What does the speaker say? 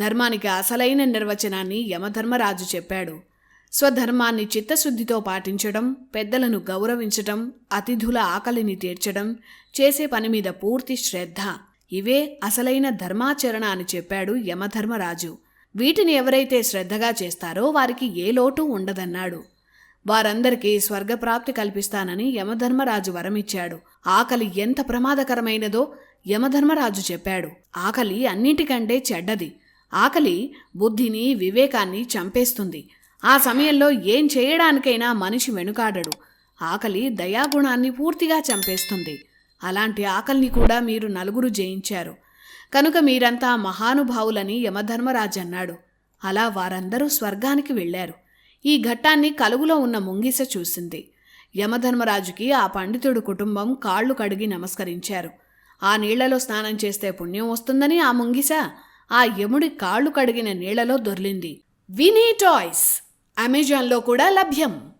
ధర్మానికి అసలైన నిర్వచనాన్ని యమధర్మరాజు చెప్పాడు. స్వధర్మాన్ని చిత్తశుద్ధితో పాటించడం పెద్దలను గౌరవించడం అతిథుల ఆకలిని తీర్చడం చేసే పని మీద పూర్తి శ్రద్ధ. ఇవే అసలైన ధర్మాచరణ అని చెప్పాడు యమధర్మరాజు. వీటిని ఎవరైతే శ్రద్ధగా చేస్తారో వారికి ఏ లోటు ఉండదన్నాడు. వారందరికీ స్వర్గప్రాప్తి కల్పిస్తానని యమధర్మరాజు వరమిచ్చాడు. ఆకలి ఎంత ప్రమాదకరమైనదో యమధర్మరాజు చెప్పాడు. ఆకలి అన్నిటికంటే చెడ్డది. ఆకలి బుద్ధిని వివేకాన్ని చంపేస్తుంది. ఆ సమయంలో ఏం చేయడానికైనా మనిషి వెనుకాడడు. ఆకలి దయాగుణాన్ని పూర్తిగా చంపేస్తుంది. అలాంటి ఆకలిని కూడా మీరు నలుగురు జయించారు. కనుక మీరంతా మహానుభావులని యమధర్మరాజు అన్నాడు అలా వారందరూ స్వర్గానికి వెళ్ళారు. ఈ ఘట్టాన్ని కలుగులో ఉన్న ముంగిస చూసింది. యమధర్మరాజుకి ఆ పండితుడు కుటుంబం కాళ్ళు కడిగి నమస్కరించారు. ఆ నీళ్ళలో స్నానం చేస్తే పుణ్యం వస్తుందని ఆ ముంగిస? ఆ యముడి కాళ్ళు కడిగిన నీళ్ళలో దొర్లింది. వినీ టాయ్స్! అమెజాన్లో కూడా లభ్యం.